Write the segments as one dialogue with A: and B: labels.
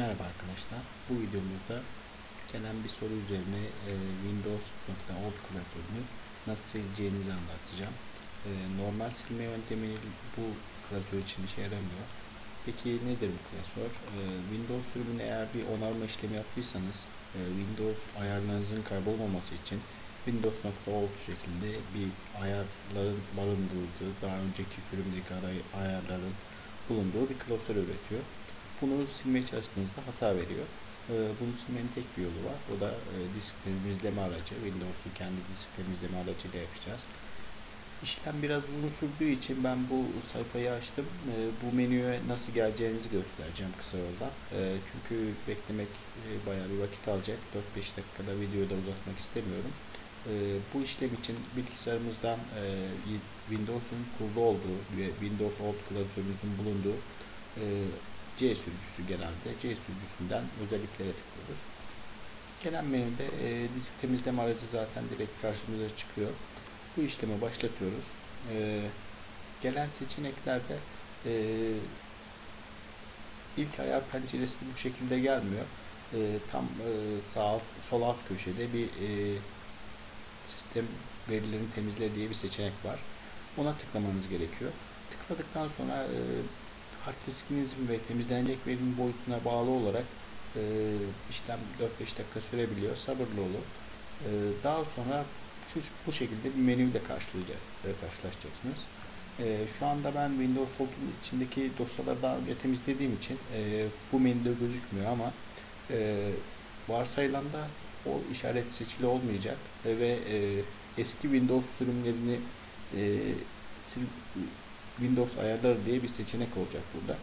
A: Merhaba arkadaşlar. Bu videomuzda gelen bir soru üzerine e, Windows.org klasörünü nasıl sileceğinizi anlatacağım. E, normal silme yöntemi bu klasör için işe yaramıyor. Peki nedir bu klasör? E, Windows sürümüne eğer bir onarma işlemi yaptıysanız e, Windows ayarlarınızın kaybolmaması için Windows.org şeklinde bir ayarların barındırıldığı, daha önceki sürümdeki ayarların bulunduğu bir klasör üretiyor. Bunu silmeye çalıştığınızda hata veriyor. Ee, bunu silmenin tek bir yolu var. O da e, disk temizleme aracı. Windows'u kendi disk temizleme aracıyla yapacağız. İşlem biraz uzun sürdüğü için ben bu sayfayı açtım. Ee, bu menüye nasıl geleceğinizi göstereceğim kısa yolda. Ee, çünkü beklemek e, bayağı bir vakit alacak. 4-5 dakikada videoyu da uzatmak istemiyorum. Bu işlem için bilgisayarımızdan e, Windows'un kurulu olduğu ve Windows Old klasörümüzün bulunduğu C sürücüsü genelde. C sürücüsünden özelliklere tıklıyoruz. Gelen menüde e, disk temizleme aracı zaten direkt karşımıza çıkıyor. Bu işlemi başlatıyoruz. E, gelen seçeneklerde e, ilk ayar penceresi bu şekilde gelmiyor. E, tam e, sağ alt, sol alt köşede bir e, sistem verilerini temizle diye bir seçenek var. Ona tıklamanız gerekiyor. Tıkladıktan sonra e, hard diskinizin ve temizlenecek verinin boyutuna bağlı olarak e, işlem 4-5 dakika sürebiliyor. Sabırlı olun. E, daha sonra şu bu şekilde bir menüyle e, karşılaşacaksınız. E, şu anda ben Windows Folder'ın içindeki dosyaları daha önce temizlediğim için e, bu menüde gözükmüyor ama e, varsayılan da o işaret seçili olmayacak e, ve e, eski Windows sürümlerini e, sil, Windows ayarları diye bir seçenek olacak burada.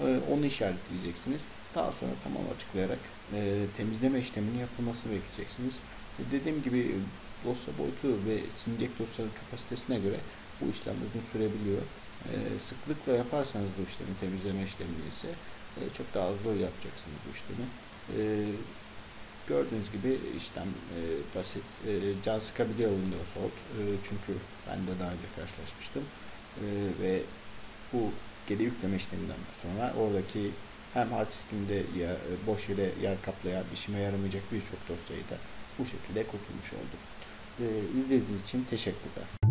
A: Ee, onu işaretleyeceksiniz. Daha sonra tamam açıklayarak e, temizleme işleminin yapılmasını bekleyeceksiniz. E, dediğim gibi dosya boyutu ve silecek dosyanın kapasitesine göre bu işlem uzun sürebiliyor. E, sıklıkla yaparsanız bu işlemi temizleme işlemini ise çok daha hızlı yapacaksınız bu işlemi. Gördüğünüz gibi işlem basit. Can sıkabiliyor Windows Alt. Çünkü ben de daha önce karşılaşmıştım e, ve bu geri yükleme işleminden sonra oradaki hem hard diskimde ya, e, boş yere yer kaplayan işime yaramayacak birçok dosyayı da bu şekilde kurtulmuş oldum. E, izlediğiniz için teşekkürler.